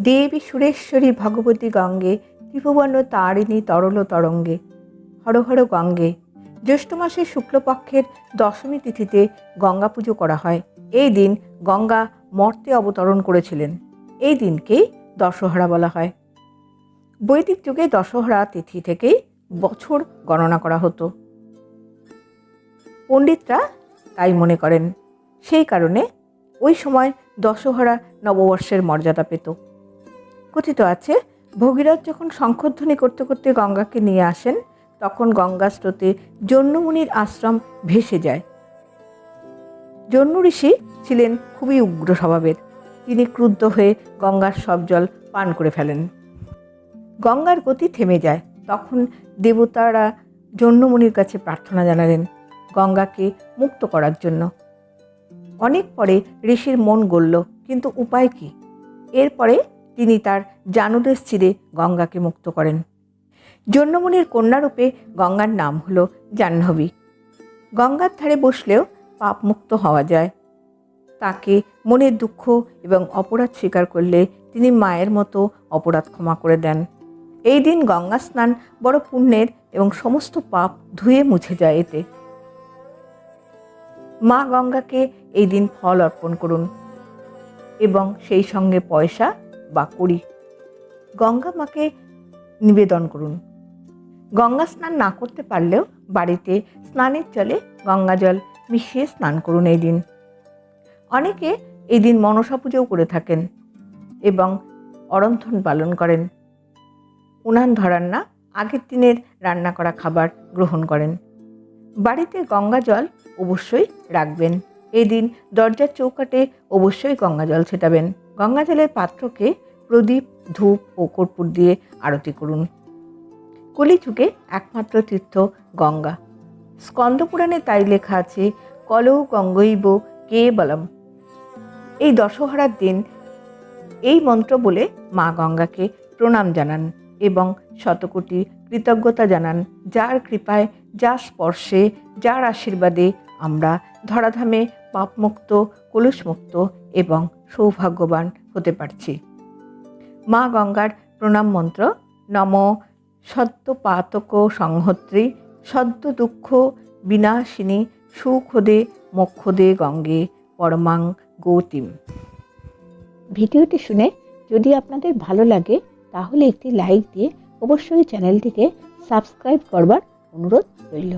দেবী সুরেশ্বরী ভগবতী গঙ্গে ত্রিভুবর্ণ তারিণী তরল তরঙ্গে, হর হর গঙ্গে। জ্যৈষ্ঠ মাসের শুক্লপক্ষের দশমী তিথিতে গঙ্গা পুজো করা হয়। এই দিন গঙ্গা মর্তে অবতরণ করেছিলেন। এই দিনকেই দশহরা বলা হয়। বৈদিক যুগে দশহরা তিথি থেকেই বছর গণনা করা হতো। পণ্ডিতরা তাই মনে করেন। সেই কারণে ওই সময় দশহরা নববর্ষের মর্যাদা পেত। কথিত আছে, ভগীরথ যখন শঙ্খধ্বনি করতে করতে গঙ্গাকে নিয়ে আসেন, তখন গঙ্গা স্রোতে জন্মমুনির আশ্রম ভেসে যায়। জন্ম ঋষি ছিলেন খুবই উগ্র স্বভাবের। তিনি ক্রুদ্ধ হয়ে গঙ্গার সব জল পান করে ফেলেন। গঙ্গার গতি থেমে যায়। তখন দেবতারা জন্মমুনির কাছে প্রার্থনা জানালেন গঙ্গাকে মুক্ত করার জন্য। অনেক পরে ঋষির মন গড়ল, কিন্তু উপায় কি? এরপরে তিনি তার জানুদেশ চিরে গঙ্গাকে মুক্ত করেন। জন্মমুনির কন্যারূপে গঙ্গার নাম হল জাহ্নবী। গঙ্গার ধারে বসলেও পাপ মুক্ত হওয়া যায়। তাকে মনের দুঃখ এবং অপরাধ স্বীকার করলে তিনি মায়ের মতো অপরাধ ক্ষমা করে দেন। এই দিন গঙ্গা স্নান বড় পুণ্যের এবং সমস্ত পাপ ধুয়ে মুছে যায় এতে। মা গঙ্গাকে এই দিন ফল অর্পণ করুন এবং সেই সঙ্গে পয়সা বা কড়ি গঙ্গা মাকে নিবেদন করুন। গঙ্গা স্নান না করতে পারলেও বাড়িতে স্নানের জলে গঙ্গা জল মিশিয়ে স্নান করুন এই দিন। অনেকে এই দিন মনসা পুজোও করে থাকেন এবং অরন্থন পালন করেন। উনান ধরান না আগের দিনের রান্না করা খাবার গ্রহণ করেন। বাড়িতে গঙ্গা জল অবশ্যই রাখবেন। এই দিন দরজার চৌকাটে অবশ্যই গঙ্গা জল ছেটাবেন। গঙ্গা জলের পাত্রকে প্রদীপ, ধূপ ও কর্পূর দিয়ে আরতি করুন। কলিযুগে একমাত্র তীর্থ গঙ্গা। স্কন্দপুরাণে তাই লেখা আছে, কলৌ গঙ্গৈব কে বলম? এই দশহরার দিন এই মন্ত্র বলে মা গঙ্গাকে প্রণাম জানান এবং শতকোটি কৃতজ্ঞতা জানান। যার কৃপায়, যার স্পর্শে, যার আশীর্বাদে আমরা ধরাধামে পাপমুক্ত, কলুষমুক্ত এবং সৌভাগ্যবান হতে পারছি। মা গঙ্গার প্রণাম মন্ত্র, নম সদ্য পাতক সংহত্রী সদ্য দুঃখ বিনাশিনী, সুখদে মোক্ষদে গঙ্গে পরমাং গৌতিম। ভিডিওটি শুনে যদি আপনাদের ভালো লাগে, তাহলে একটি লাইক দিয়ে অবশ্যই চ্যানেলটিকে সাবস্ক্রাইব করবার অনুরোধ রইল।